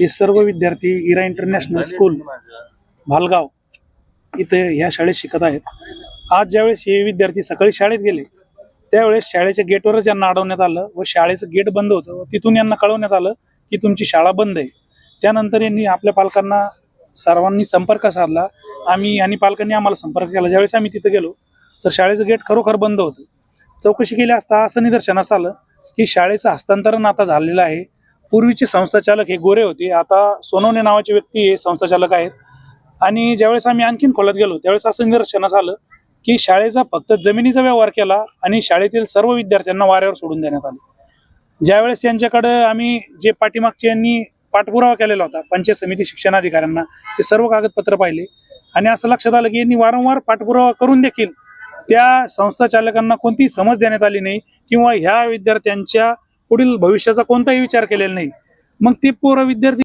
हे सर्व विद्यार्थी इरा इंटरनॅशनल स्कूल भालगाव इथे ह्या शाळेत शिकत आहेत. आज ज्यावेळेस हे विद्यार्थी सकाळी शाळेत गेले त्यावेळेस शाळेच्या गेटवरच यांना अडवण्यात आलं व शाळेचं गेट बंद होतं व तिथून यांना कळवण्यात आलं की तुमची शाळा बंद आहे. त्यानंतर यांनी आपल्या पालकांना सर्वांनी संपर्क साधला. आम्ही आणि पालकांनी आम्हाला संपर्क केला. ज्यावेळेस आम्ही तिथं गेलो तर शाळेचं गेट खरोखर बंद होतं. चौकशी केली असता असं निदर्शनास आलं की शाळेचं हस्तांतरण आता झालेलं आहे. पूर्वीचे संस्थाचालक हे गोरे होते. आता सोनवणे नावाचे व्यक्ती हे संस्थाचालक आहेत. आणि ज्यावेळेस आम्ही आणखीन खोलात गेलो त्यावेळेस असं निदर्शनास आलं की शाळेचा फक्त जमिनीचा व्यवहार केला आणि शाळेतील सर्व विद्यार्थ्यांना वाऱ्यावर सोडून देण्यात आले. ज्यावेळेस यांच्याकडं आम्ही जे पाठीमागचे यांनी पाठपुरावा केलेला होता पंचायत समिती शिक्षणाधिकाऱ्यांना ते सर्व कागदपत्र पाहिले. आणि असं लक्षात आलं की यांनी वारंवार पाठपुरावा करून देखील त्या संस्था चालकांना कोणतीही समज देण्यात आली नाही किंवा ह्या विद्यार्थ्यांच्या पुढील भविष्याचा कोणताही विचार केलेला नाही. मग ते पोरं विद्यार्थी